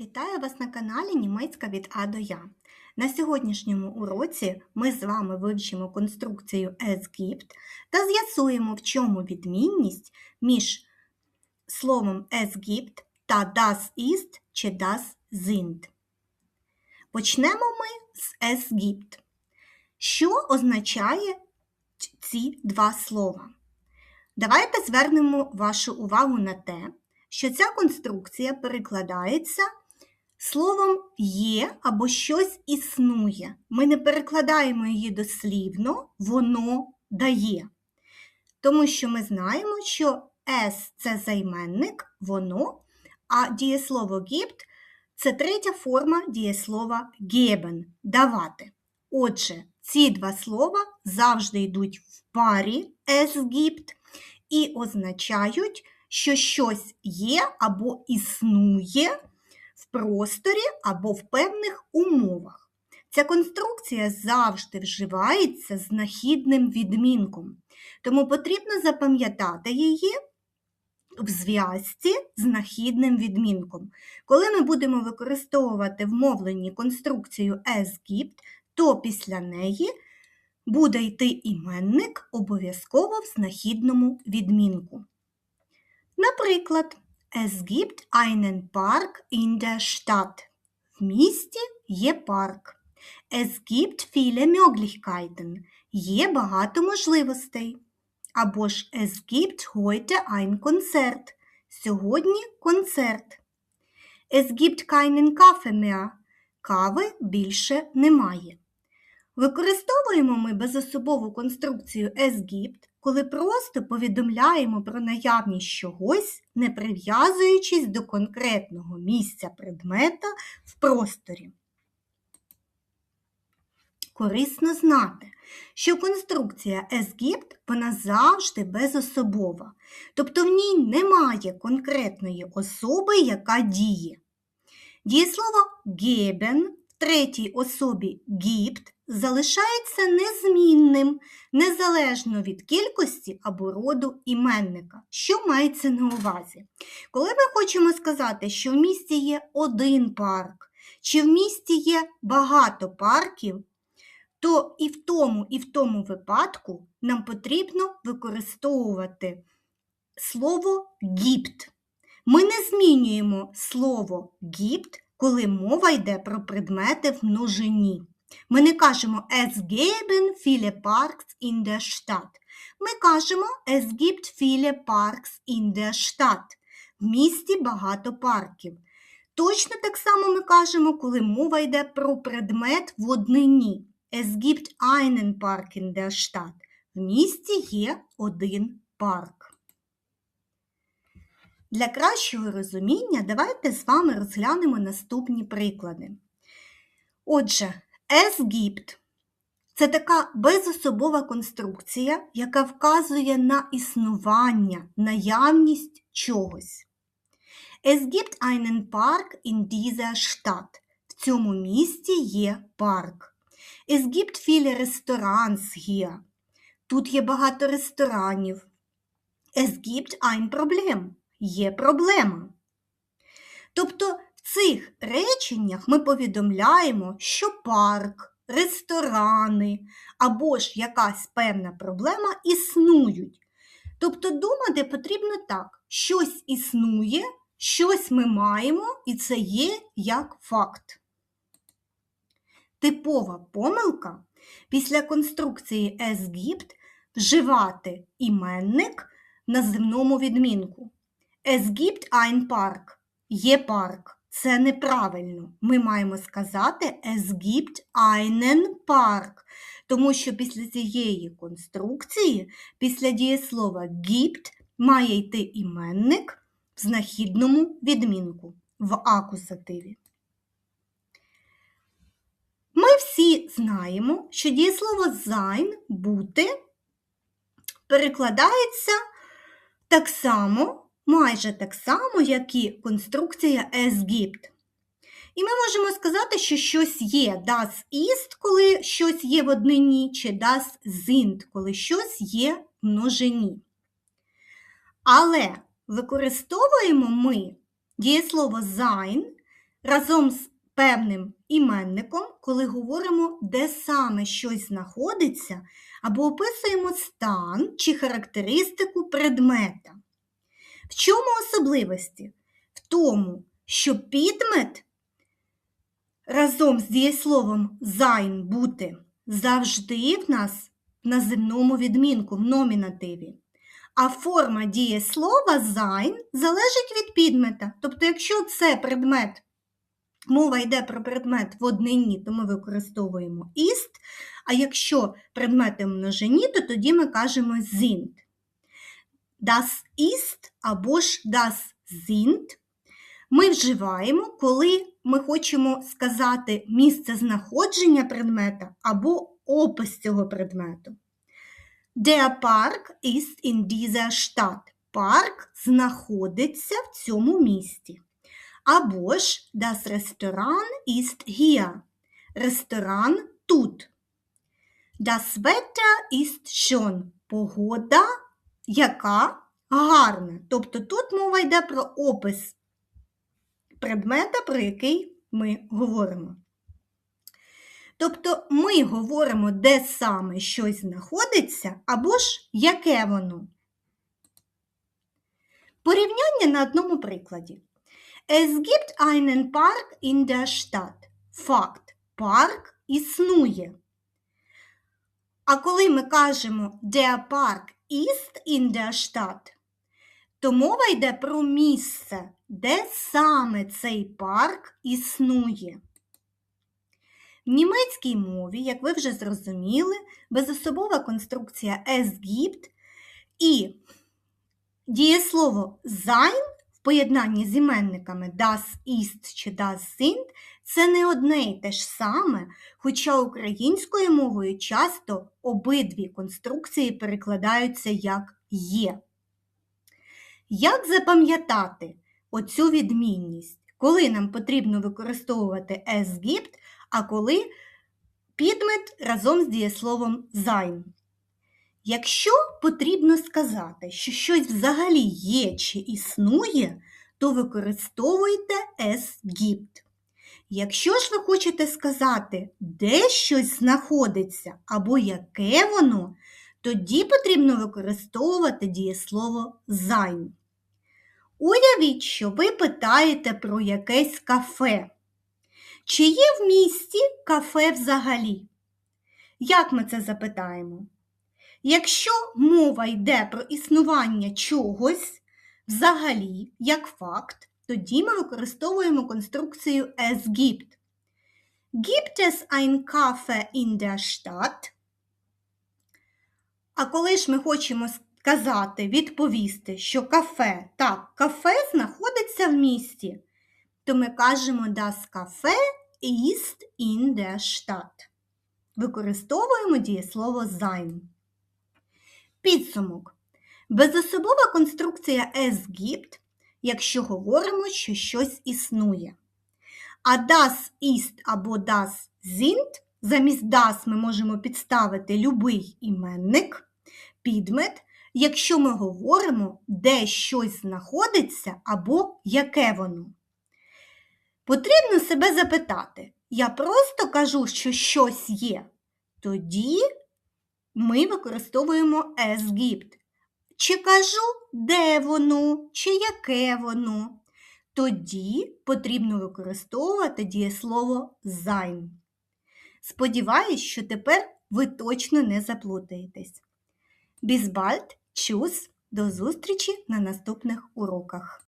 Вітаю вас на каналі Німецька від А до Я. На сьогоднішньому уроці ми з вами вивчимо конструкцію es gibt та з'ясуємо, в чому відмінність між словом es gibt та das ist чи das sind. Почнемо ми з es gibt. Що означає ці два слова? Давайте звернемо вашу увагу на те, що ця конструкція перекладається словом є або щось існує. Ми не перекладаємо її дослівно, воно дає. Тому що ми знаємо, що es – це займенник, воно, а дієслово gibt – це третя форма дієслова geben – давати. Отже, ці два слова завжди йдуть в парі es gibt і означають, що щось є або існує просторі або в певних умовах. Ця конструкція завжди вживається з нахідним відмінком, тому потрібно запам'ятати її в зв'язці з нахідним відмінком. Коли ми будемо використовувати в мовленні конструкцію gibt, то після неї буде йти іменник обов'язково в знахідному відмінку. Наприклад, Es gibt einen Park in der Stadt. В місті є парк. Es gibt viele Möglichkeiten. Є багато можливостей. Або ж Es gibt heute ein Konzert. Сьогодні концерт. Es gibt keinen Kaffee mehr. Кави більше немає. Використовуємо ми безособову конструкцію es gibt, коли просто повідомляємо про наявність чогось, не прив'язуючись до конкретного місця предмета в просторі. Корисно знати, що конструкція gibt, вона завжди безособова, тобто в ній немає конкретної особи, яка діє. Дієслово geben в третій особі gibt залишається незмінним, незалежно від кількості або роду іменника. Що мається на увазі? Коли ми хочемо сказати, що в місті є один парк, чи в місті є багато парків, то і в тому, і в тому випадку нам потрібно використовувати слово гіпт. Ми не змінюємо слово гіпт, коли мова йде про предмети в множині. Ми не кажемо Es geben viele Parks in der Stadt. Ми кажемо Es gibt viele Parks in der Stadt. В місті багато парків. Точно так само ми кажемо, коли мова йде про предмет в однині. Es gibt einen Park in der Stadt. В місті є один парк. Для кращого розуміння давайте з вами розглянемо наступні приклади. Отже, Gibt – це така безособова конструкція, яка вказує на існування, наявність чогось. Es gibt einen Park in dieser Stadt. В цьому місті є парк. Es gibt viele Restaurants hier. Тут є багато ресторанів. Es gibt ein Problem. Є проблема. Тобто цих реченнях ми повідомляємо, що парк, ресторани або ж якась певна проблема існують. Тобто думати потрібно так, щось існує, щось ми маємо, і це є як факт. Типова помилка після конструкції gibt вживати іменник на земному відмінку. Es gibt ein Park. Є парк. Це неправильно. Ми маємо сказати Es gibt einen Park. Тому що після цієї конструкції, після дієслова gibt має йти іменник в знахідному відмінку в акузативі. Ми всі знаємо, що дієслово sein бути перекладається так само майже так само, як і конструкція es. І ми можемо сказати, що щось є das ist, коли щось є в однині, чи das sind, коли щось є в множині. Але використовуємо ми дієслово sein разом з певним іменником, коли говоримо, де саме щось знаходиться, або описуємо стан чи характеристику предмета. В чому особливості? В тому, що підмет разом з дієсловом sein бути завжди в нас в наземному відмінку в номінативі. А форма дієслова sein залежить від підмета. Тобто, якщо це предмет, мова йде про предмет в однині, то ми використовуємо ist, а якщо предмети в множині, то тоді ми кажемо sind. Das ist або ж das sind ми вживаємо, коли ми хочемо сказати місце знаходження предмета або опис цього предмету. Der Park ist in dieser Stadt. Парк знаходиться в цьому місті. Або ж das Restaurant ist hier. Ресторан тут. Das Wetter ist schön. Погода яка гарна. Тобто тут мова йде про опис предмета, про який ми говоримо. Тобто ми говоримо, де саме щось знаходиться, або ж яке воно. Порівняння на одному прикладі. Es gibt einen Park in der Stadt. Факт. Парк існує. А коли ми кажемо Der Park ist in то мова йде про місце, де саме цей парк існує. В німецькій мові, як ви вже зрозуміли, безособова конструкція es і дієслово sein в поєднанні з іменниками das ist чи das sind це не одне й те ж саме, хоча українською мовою часто обидві конструкції перекладаються як є. Як запам'ятати оцю відмінність, коли нам потрібно використовувати es а коли підмет разом з дієсловом sein? Якщо потрібно сказати, що щось взагалі є чи існує, то використовуйте es gibt. Якщо ж ви хочете сказати, де щось знаходиться або яке воно, тоді потрібно використовувати дієслово sein. Уявіть, що ви питаєте про якесь кафе. Чи є в місті кафе взагалі? Як ми це запитаємо? Якщо мова йде про існування чогось взагалі, як факт, тоді ми використовуємо конструкцію es gibt. Gibt es ein Kaffee in der Stadt? А коли ж ми хочемо сказати, відповісти, що кафе, так, кафе знаходиться в місті, то ми кажемо das Café ist in der Stadt. Використовуємо дієслово sein. Підсумок. Безособова конструкція es gibt, якщо говоримо, що щось існує. А das ist або das sind, замість das ми можемо підставити любий іменник, підмет, якщо ми говоримо, де щось знаходиться або яке воно. Потрібно себе запитати, я просто кажу, що щось є. Тоді ми використовуємо es gibt. Чи кажу, де воно, чи яке воно. Тоді потрібно використовувати дієслово займ. Сподіваюсь, що тепер ви точно не заплутаєтесь. Бізбальд, чус, до зустрічі на наступних уроках.